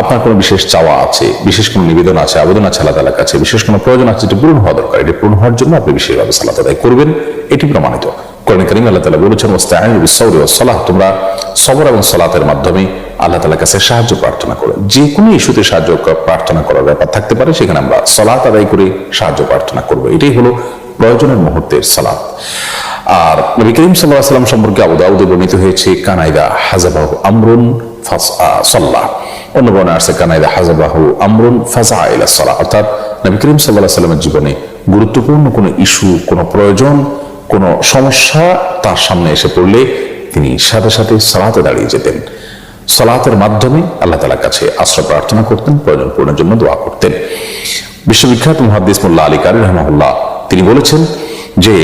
আপনার কোনো বিশেষ চাওয়া আছে, বিশেষ কোনো নিবেদন আছে, আবেদন আছে আল্লাহ তালার কাছে, বিশেষ কোনো প্রয়োজন আছে যেটি পূরণ হওয়া দরকার, এটি পূরণ হওয়ার জন্য আপনি বিশেষভাবে সালাত আদায় করবেন, এটি প্রমাণিত। কোরআন করিম আল্লাহ তালা বলেছেন ওস্তায়ন বিসৌরি ও সালাহ তোমরা সবর এবং সালাতের মাধ্যমে আল্লাহ তালার কাছে সাহায্য প্রার্থনা করো। যে কোনো ইস্যুতে সাহায্য প্রার্থনা করার ব্যাপার থাকতে পারে, সেখানে আমরা সালাত আদায় করে সাহায্য প্রার্থনা করব। এটাই হলো প্রয়োজনের মুহূর্তের সালাত। আর নবী করিম সাল্লাহ সাল্লাম সম্পর্কে আবু দাউদে বর্ণিত হয়েছে, কানাইদা হাজাবাহু আমরুন অন্য আসছে হাজাবাহু আমরুন ফাজা ইলা অর্থাৎ নবী করিম সাল্লাহ সাল্লামের জীবনে গুরুত্বপূর্ণ কোনো ইস্যু, কোনো প্রয়োজন, কোনো সমস্যা তার সামনে এসে পড়লে তিনি সাথে সাথে সালাতে দাঁড়িয়ে যেতেন। সালাতের মাধ্যমে আল্লাহ তালার কাছে আশ্রয় প্রার্থনা করতেন, প্রয়োজন পূরণের জন্য দোয়া করতেন। বিশ্ববিখ্যাত মুহাদ্দিস মোল্লা আলী কারি রহমল্লাহ তিনি বলেছেন যে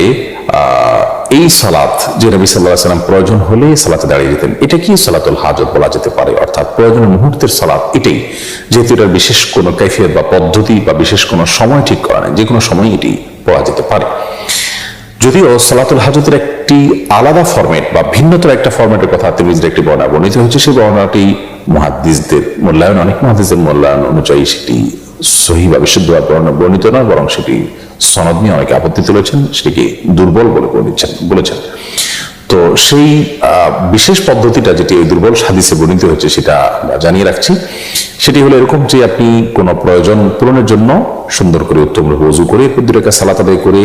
এই সালাত যে নবী সাল্লাহ সাল্লাম প্রয়োজন হলে সালাতে দাঁড়িয়ে যেতেন, এটা কি সালাতুল হাজত বলা যেতে পারে? অর্থাৎ প্রয়োজনের মুহূর্তের সালাত এটাই। যেহেতু এটার বিশেষ কোনো কৈফিয়ত বা পদ্ধতি বা বিশেষ কোনো সময় ঠিক করা নেই যে কোনো সময় এটি পড়া যেতে পারে। যদিও সালাতুল হাজতের একটি আলাদা ফরম্যাট বা ভিন্নতর একটা ফরম্যাটের কথা তিরমিজির একটি বর্ণনা বর্ণিত হয়েছে সেই বর্ণনাটি মহাদ্দিসদের মূল্যায়ন অনেক মহাদ্দিসদের মূল্যায়ন অনুযায়ী সেটি সহি বা বিশুদ্ধ বা বর্ণ, বর্ণিত নয়, বরং সেটি সনদ নিয়ে অনেকে আপত্তি তুলেছেন, সেটিকে দুর্বল বলে বলেছেন বলেছেন। তো সেই বিশেষ পদ্ধতিটা যেটি এই দুর্বল হাদিসে বর্ণিত হয়েছে সেটা জানিয়ে রাখছি। সেটি হলো এরকম যে আপনি কোনো প্রয়োজন পূরণের জন্য সুন্দর করে উত্তম রূপে উজু করে কুদ্দুরেকা সালাত আদায় করে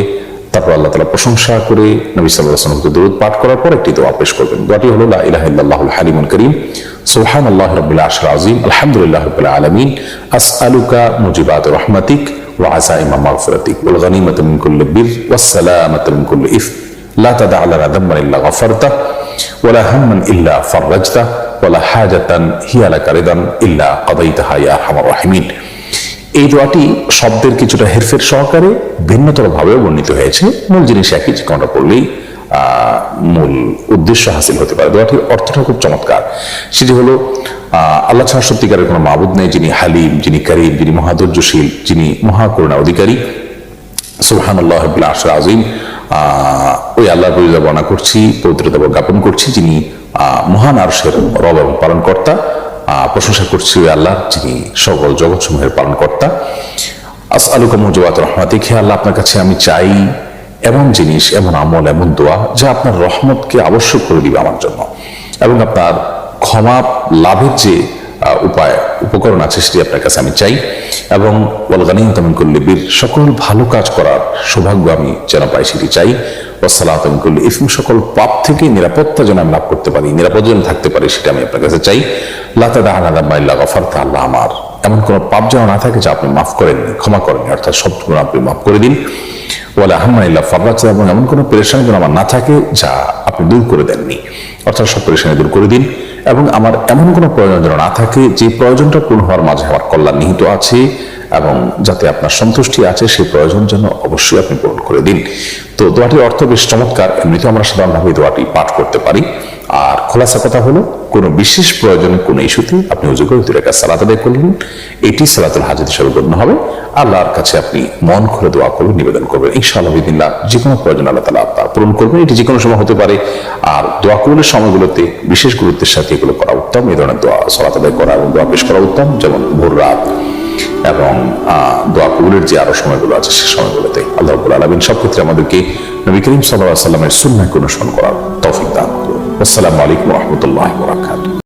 তারপর আল্লাহ তালা প্রশংসা করে নবী সাল্লাহ আসলামকে দরুদ পাঠ করার পর একটি দোয়া পেশ করবেন দোয়াটি হলো লা ইলাহা ইল্লাল্লাহুল হালিমুল করিম সুবহান আল্লাহ রবিল আশর আজিম আলহামদুলিল্লাহ রবিল আলমিন আসআলুকা মুজিবাত রহমাতিক ওয়া আসাইমা মাগফিরাতিক ওয়াল গনিমাতা মিন কুল্লি বির ওয়াস সালামাতা মিন কুল্লি ইফ لا تدع لنا ذنبا الا غفرته ولا هما الا فرجته ولا حاجة هي لك رضا الا قضيتها يا ارحم الراحمين এই দোয়াটি শব্দের কিছুটা হেরফের সহকারে ভিন্নতর ভাবে বর্ণিত হয়েছে। মূল জিনিস একই যে কোনটা পড়লেই মূল উদ্দেশ্য হাসিল হতে পারে। দোয়াটির অর্থটা খুব চমৎকার। সেটি হলো আল্লাহ ছাড়া সত্যিকারের কোনো মাবুদ নেই যিনি হালিম, যিনি করিম, যিনি মহাদুর্যশীল যিনি মহাকরুণা অধিকারী। সুবহান আল্লাহ আশর আজিম ওই আল্লাহর পরিচয় বর্ণনা করছি, পবিত্রতা জ্ঞাপন করছি, যিনি মহান আরশের রব এবং পালনকর্তা। প্রশংসা করছি আল্লাহ, যিনি সকল জগৎসমূহের পালনকর্তা। আস কর্তা মুজবাত রহমাতি খেয়ে আল্লাহ, আপনার কাছে আমি চাই এমন জিনিস, এমন আমল, এমন দোয়া, যা আপনার রহমতকে আবশ্যক করে দিবে আমার জন্য। এবং আপনার ক্ষমা লাভের যে উপায়, উপকরণ আছে সেটি আপনার কাছে আমি চাই। এবং ওয়ালগানিম তামিন বীর, সকল ভালো কাজ করার সৌভাগ্য আমি যেন পাই সেটি চাই। ওসালাত করলে ইসম সকল পাপ থেকে নিরাপত্তা যেন আমি লাভ করতে পারি, নিরাপদ যেন থাকতে পারি সেটা আমি আপনার কাছে চাই। লাতা দাহানাদা মাইল্লা গফারতা আল্লাহ আমার। এমন কোনো পাপ যেন না থাকে যা আপনি মাফ করেননি, ক্ষমা করেননি, অর্থাৎ সব আপনি মাফ করে দিন। ওয়ালা আহমানিল্লাহ ফাবরাজ এবং এমন কোনো পেরেশানি যেন আমার না থাকে যা আপনি দূর করে দেননি, অর্থাৎ সব পেরেশানি দূর করে দিন। এবং আমার এমন কোনো প্রয়োজন যেন না থাকে, যে প্রয়োজনটা পূর্ণ হওয়ার মাঝে আমার কল্যাণ নিহিত আছে এবং যাতে আপনার সন্তুষ্টি আছে, সেই প্রয়োজন যেন অবশ্যই আপনি পূরণ করে দিন। তো দোয়াটির অর্থ বেশ চমৎকার। এমনিতে আমরা সাধারণভাবে দোয়াটি পাঠ করতে পারি। আর খোলাসা কথা হলো, কোনো বিশেষ প্রয়োজনে কোনো ইস্যুতে আপনি উজু করে দুই রেখা সালাত আদায় করলেন। এটি সালাতুল হাজির হিসাবে গণ্য হবে। আল্লাহর কাছে আপনি মন খুলে দোয়া করবেন, নিবেদন করবেন। ইনশাআল্লাহ বিদিল্লাহ যে কোনো প্রয়োজন আল্লাহ তালা আপনার পূরণ করবেন। এটি যে কোনো সময় হতে পারে। আর দোয়া কবুলের সময়গুলোতে বিশেষ গুরুত্বের সাথে এগুলো করা উত্তম। এই ধরনের দোয়া, সলাত আদায় করা এবং দোয়া পেশ করা উত্তম। যেমন ভোর রাত এবং দোয়া কবুলের যে আরও সময়গুলো আছে সে সময়গুলোতে আল্লাহ রব্বুল আলমিন সব ক্ষেত্রে আমাদেরকে নবী করিম সাল্লাহ সাল্লামের সুন্নাকে অনুসরণ করার তৌফিক দান করুন। আসসালামু আলাইকুম রহমতুল্লাহ বরাকাত